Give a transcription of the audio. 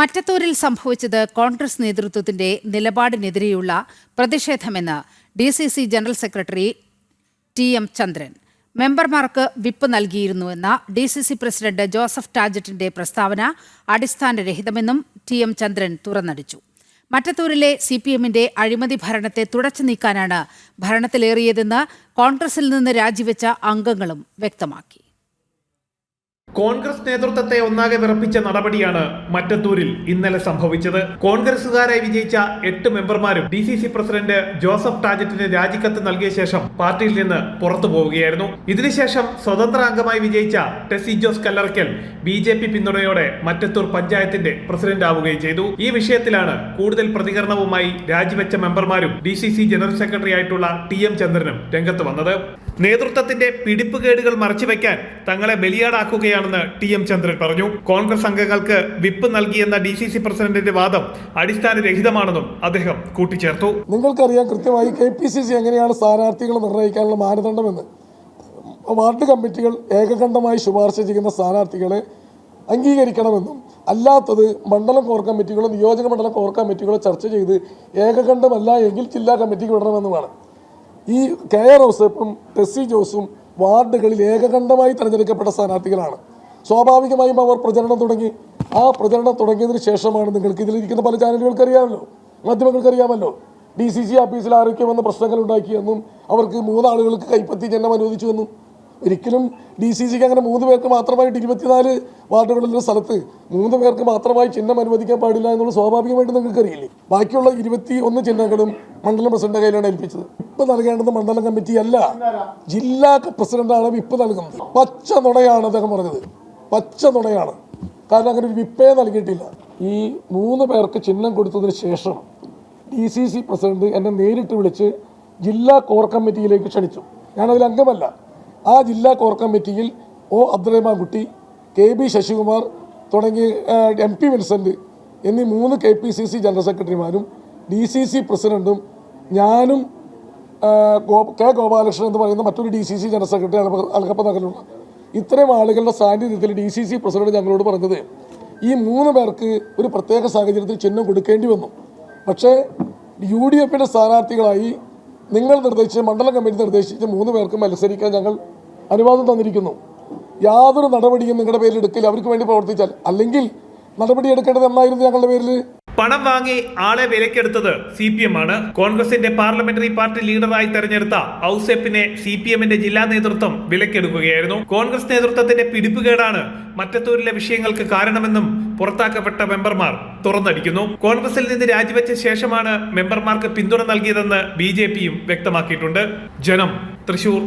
മറ്റത്തൂരിൽ സംഭവിച്ചത് കോൺഗ്രസ് നേതൃത്വത്തിന്റെ നിലപാടിനെതിരെയുള്ള പ്രതിഷേധമെന്ന് D C C general secretary T M Chandran. മെമ്പർമാർക്ക് whip നൽകിയിരുന്നുവെന്ന D C C president Joseph ടാജറ്റിന്റെ പ്രസ്താവന അടിസ്ഥാനരഹിതമെന്നും ടി എം ചന്ദ്രൻ തുറന്നടിച്ചു. മറ്റത്തൂരിലെ സി പി എമ്മിന്റെ അഴിമതി ഭരണത്തെ തുടച്ചു നീക്കാനാണ് ഭരണത്തിലേറിയതെന്ന് കോൺഗ്രസിൽ നിന്ന് രാജിവെച്ച അംഗങ്ങളും വ്യക്തമാക്കി. കോൺഗ്രസ് നേതൃത്വത്തെ ഒന്നാകെ വിറപ്പിച്ച നടപടിയാണ് മറ്റത്തൂരിൽ ഇന്നലെ സംഭവിച്ചത്. കോൺഗ്രസുകാരായി വിജയിച്ച എട്ട് മെമ്പർമാരും D C C president Joseph ടാജറ്റിന് രാജിക്കത്ത് നൽകിയ ശേഷം പാർട്ടിയിൽ നിന്ന് പുറത്തു പോവുകയായിരുന്നു. ഇതിനുശേഷം സ്വതന്ത്ര അംഗമായി വിജയിച്ച Tessy Jose Kallarakkal B J P പിന്തുണയോടെ മറ്റത്തൂർ പഞ്ചായത്തിന്റെ പ്രസിഡന്റ് ആവുകയും ചെയ്തു. ഈ വിഷയത്തിലാണ് കൂടുതൽ പ്രതികരണവുമായി രാജിവെച്ച മെമ്പർമാരും D C C general secretary ആയിട്ടുള്ള ടി എം ചന്ദ്രനും രംഗത്ത് വന്നത്. നേതൃത്വത്തിന്റെ പിടിപ്പുകേടുകൾ മറച്ചുവെക്കാൻ തങ്ങളെ ബലിയാടാക്കുകയാണെന്ന് ടി എം ചന്ദ്രൻ പറഞ്ഞു. കോൺഗ്രസ് അംഗങ്ങൾക്ക് വിപ്പ് നൽകിയെന്ന ഡി സി സി പ്രസിഡന്റിന്റെ വാദം അടിസ്ഥാനരഹിതമാണെന്നും അദ്ദേഹം കൂട്ടിച്ചേർത്തു. നിങ്ങൾക്കറിയാം കൃത്യമായി കെ പി സി സി എങ്ങനെയാണ് സ്ഥാനാർത്ഥികളെ നിർണയിക്കാനുള്ള മാനദണ്ഡമെന്ന്. വാർഡ് കമ്മിറ്റികൾ ഏകകണ്ഠമായി ശുപാർശ ചെയ്യുന്ന സ്ഥാനാർത്ഥികളെ അംഗീകരിക്കണമെന്നും അല്ലാത്തത് മണ്ഡലം കോർ കമ്മിറ്റികളോ നിയോജക മണ്ഡലം കോർ കമ്മിറ്റികളോ ചർച്ച ചെയ്ത് ഏകകണ്ഠമല്ല എങ്കിൽ ജില്ലാ കമ്മിറ്റിക്ക് വിടണമെന്നുമാണ്. ഈ കെ ആർ ഔസേപ്പും ടെസ്സി ജോസും വാർഡുകളിൽ ഏകകണ്ഠമായി തിരഞ്ഞെടുക്കപ്പെട്ട സ്ഥാനാർത്ഥികളാണ്. സ്വാഭാവികമായും അവർ പ്രചരണം തുടങ്ങി. ആ പ്രചരണം തുടങ്ങിയതിന് ശേഷമാണ് നിങ്ങൾക്ക് ഇതിലിരിക്കുന്ന പല ചാനലുകൾക്ക് അറിയാമല്ലോ മാധ്യമങ്ങൾക്ക് അറിയാമല്ലോ ഡി സി സി ഓഫീസിൽ ആരൊക്കെ വന്ന് പ്രശ്നങ്ങൾ ഉണ്ടാക്കിയെന്നും അവർക്ക് മൂന്നാളുകൾക്ക് കൈപ്പത്തി ജന്മം അനുവദിച്ചുവെന്നും ഒരിക്കലും ഡി സി സിക്ക് അങ്ങനെ മൂന്ന് പേർക്ക് മാത്രമായിട്ട് ഇരുപത്തിനാല് വാർഡുകളിലുള്ള സ്ഥലത്ത് മൂന്ന് പേർക്ക് മാത്രമായി ചിഹ്നം അനുവദിക്കാൻ പാടില്ല എന്നുള്ളത് സ്വാഭാവികമായിട്ട് നിങ്ങൾക്ക് അറിയില്ലേ ബാക്കിയുള്ള ഇരുപത്തി ഒന്ന് ചിഹ്നങ്ങളും മണ്ഡലം പ്രസിഡന്റ് കയ്യിലാണ് ഏൽപ്പിച്ചത്. ഇപ്പ് നൽകേണ്ടത് മണ്ഡലം കമ്മിറ്റി അല്ല. ജില്ലാ പ്രസിഡന്റാണ് വിപ്പ് നൽകുന്നത്. പച്ച നുണയാണ് അദ്ദേഹം പറഞ്ഞത്. പച്ച നുണയാണ്. കാരണം അങ്ങനെ ഒരു വിപ്പേ നൽകിയിട്ടില്ല. ഈ മൂന്ന് പേർക്ക് ചിഹ്നം കൊടുത്തതിന് ശേഷം ഡി സി സി പ്രസിഡന്റ് എന്നെ നേരിട്ട് വിളിച്ച് ജില്ലാ കോർ കമ്മിറ്റിയിലേക്ക് ക്ഷണിച്ചു. ഞാനതിൽ അംഗമല്ല. ആ ജില്ലാ കോർ കമ്മിറ്റിയിൽ ഒ അബ്ദുറഹ്മാൻ കുട്ടി കെ ബി ശശികുമാർ തുടങ്ങി എം പി വിൻസെന്റ് എന്നീ മൂന്ന് K P C C general സെക്രട്ടറിമാരും D C C പ്രസിഡന്റും ഞാനും കെ ഗോപാലകൃഷ്ണൻ എന്ന് പറയുന്ന മറ്റൊരു D C C general secretary അൽഹപ്പ നഗറിലുള്ള. ഇത്രയും ആളുകളുടെ സാന്നിധ്യത്തിൽ ഡി സി സി പ്രസിഡന്റ് ഞങ്ങളോട് പറഞ്ഞത് ഈ മൂന്ന് പേർക്ക് ഒരു പ്രത്യേക സാഹചര്യത്തിൽ ചിഹ്നം കൊടുക്കേണ്ടി വന്നു. പക്ഷേ യു ഡി എഫിന്റെ സ്ഥാനാർത്ഥികളായി നിങ്ങൾ നിർദ്ദേശിച്ച മണ്ഡലം കമ്മിറ്റി നിർദ്ദേശിച്ച മൂന്ന് പേർക്ക് മത്സരിക്കാൻ ഞങ്ങൾ അനുവാദം തന്നിരിക്കുന്നു. യാതൊരു നടപടിയും നിങ്ങളുടെ പേരിൽ എടുക്കില്ല. അവർക്ക് വേണ്ടി പ്രവർത്തിച്ചാൽ അല്ലെങ്കിൽ നടപടി എടുക്കേണ്ടത് എന്നായിരുന്നു ഞങ്ങളുടെ പേരിൽ പണം വാങ്ങി ആളെ വിലക്കെടുത്തത് സി പി എം ആണ്. കോൺഗ്രസിന്റെ പാർലമെന്ററി പാർട്ടി ലീഡറായി തെരഞ്ഞെടുത്ത ഔസെപ്പിനെ സി പി എമ്മിന്റെ ജില്ലാ നേതൃത്വം വിലക്കെടുക്കുകയായിരുന്നു. കോൺഗ്രസ് നേതൃത്വത്തിന്റെ പിടിപ്പുകേടാണ് മറ്റത്തൂരിലെ വിഷയങ്ങൾക്ക് കാരണമെന്നും പുറത്താക്കപ്പെട്ട മെമ്പർമാർ തുറന്നടിക്കുന്നു. കോൺഗ്രസിൽ നിന്ന് രാജിവെച്ച ശേഷമാണ് മെമ്പർമാർക്ക് പിന്തുണ നൽകിയതെന്ന് ബി വ്യക്തമാക്കിയിട്ടുണ്ട്. ജനം തൃശൂർ.